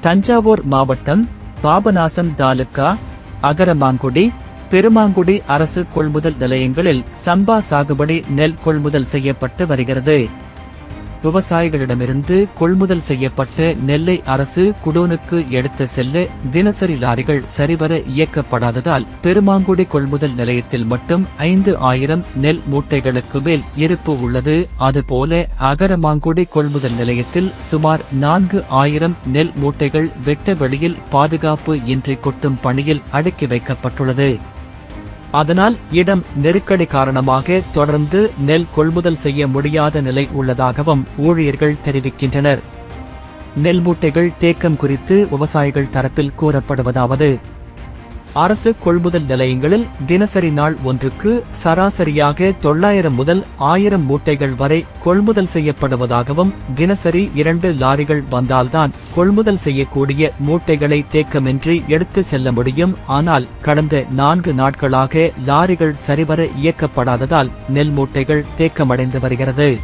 தஞ்சாவூர் மாவட்டம் பாபநாசம் தாலுக்கா அகரமாங்குடி பெருமாங்குடி அரசு கொள்முதல் நிலையங்களில் சம்பா சாகுபடி நெல் கொள்முதல் செய்யப்பட்டு வருகிறது. விவசாயிகளிடமிருந்து கொள்முதல் செய்யப்பட்ட நெல்லை அரசு குடோனுக்கு எடுத்து செல்ல தினசரி லாரிகள் சரிவர இயக்கப்படாததால் பெருமாங்குடி கொள்முதல் நிலையத்தில் மட்டும் ஐந்து ஆயிரம் நெல் மூட்டைகளுக்கு மேல் இருப்பு உள்ளது. அதுபோல அகரமாங்குடி கொள்முதல் நிலையத்தில் சுமார் நான்கு ஆயிரம் நெல் மூட்டைகள் வெட்ட வெளியில் பாதுகாப்பு இன்றி கொட்டும் பணியில் அடுக்கி வைக்கப்பட்டுள்ளது. அதனால் இடம் நெருக்கடி காரணமாக தொடர்ந்து நெல் கொள்முதல் செய்ய முடியாத நிலை உள்ளதாகவும் ஊழியர்கள் தெரிவிக்கின்றனர். நெல் மூட்டைகள் தேக்கம் குறித்து விவசாயிகள் தரப்பில் கூறப்படுவதாவது அரசு கொள்முதல் நிலையங்களில் தினசரி நாள் ஒன்றுக்கு சராசரியாக தொள்ளாயிரம் முதல் ஆயிரம் மூட்டைகள் வரை கொள்முதல் செய்யப்படுவதாகவும் தினசரி இரண்டு லாரிகள் வந்தால்தான் கொள்முதல் செய்யக்கூடிய மூட்டைகளை தேக்கமின்றி எடுத்து செல்ல முடியும். ஆனால் கடந்த நான்கு நாட்களாக லாரிகள் சரிவர இயக்கப்படாததால் நெல் மூட்டைகள் தேக்கமடைந்து வருகிறது.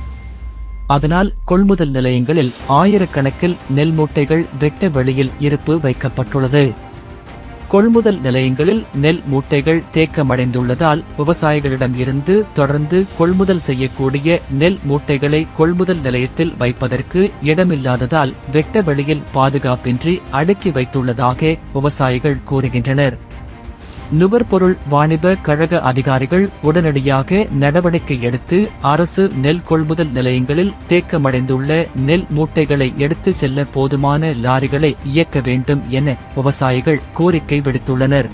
அதனால் கொள்முதல் நிலையங்களில் ஆயிரக்கணக்கில் நெல் மூட்டைகள் வெட்ட வெளியில் இருப்பு வைக்கப்பட்டுள்ளது. கொள்முதல் நிலையங்களில் நெல் மூட்டைகள் தேக்கமடைந்துள்ளதால் விவசாயிகளிடம் இருந்து தொடர்ந்து கொள்முதல் செய்யக்கூடிய நெல் மூட்டைகளை கொள்முதல் நிலையத்தில் வைப்பதற்கு இடமில்லாததால் வெட்ட வெளியில் பாதுகாப்பின்றி அடுக்கி வைத்துள்ளதாக விவசாயிகள் கூறுகின்றனர். நுகர்பொருள் வாணிப கழக அதிகாரிகள் உடனடியாக நடவடிக்கை எடுத்து அரசு நெல் கொள்முதல் நிலையங்களில் தேக்கமடைந்துள்ள நெல் மூட்டைகளை எடுத்து செல்ல போதுமான லாரிகளை இயக்க வேண்டும் என விவசாயிகள் கோரிக்கை விடுத்துள்ளனர்.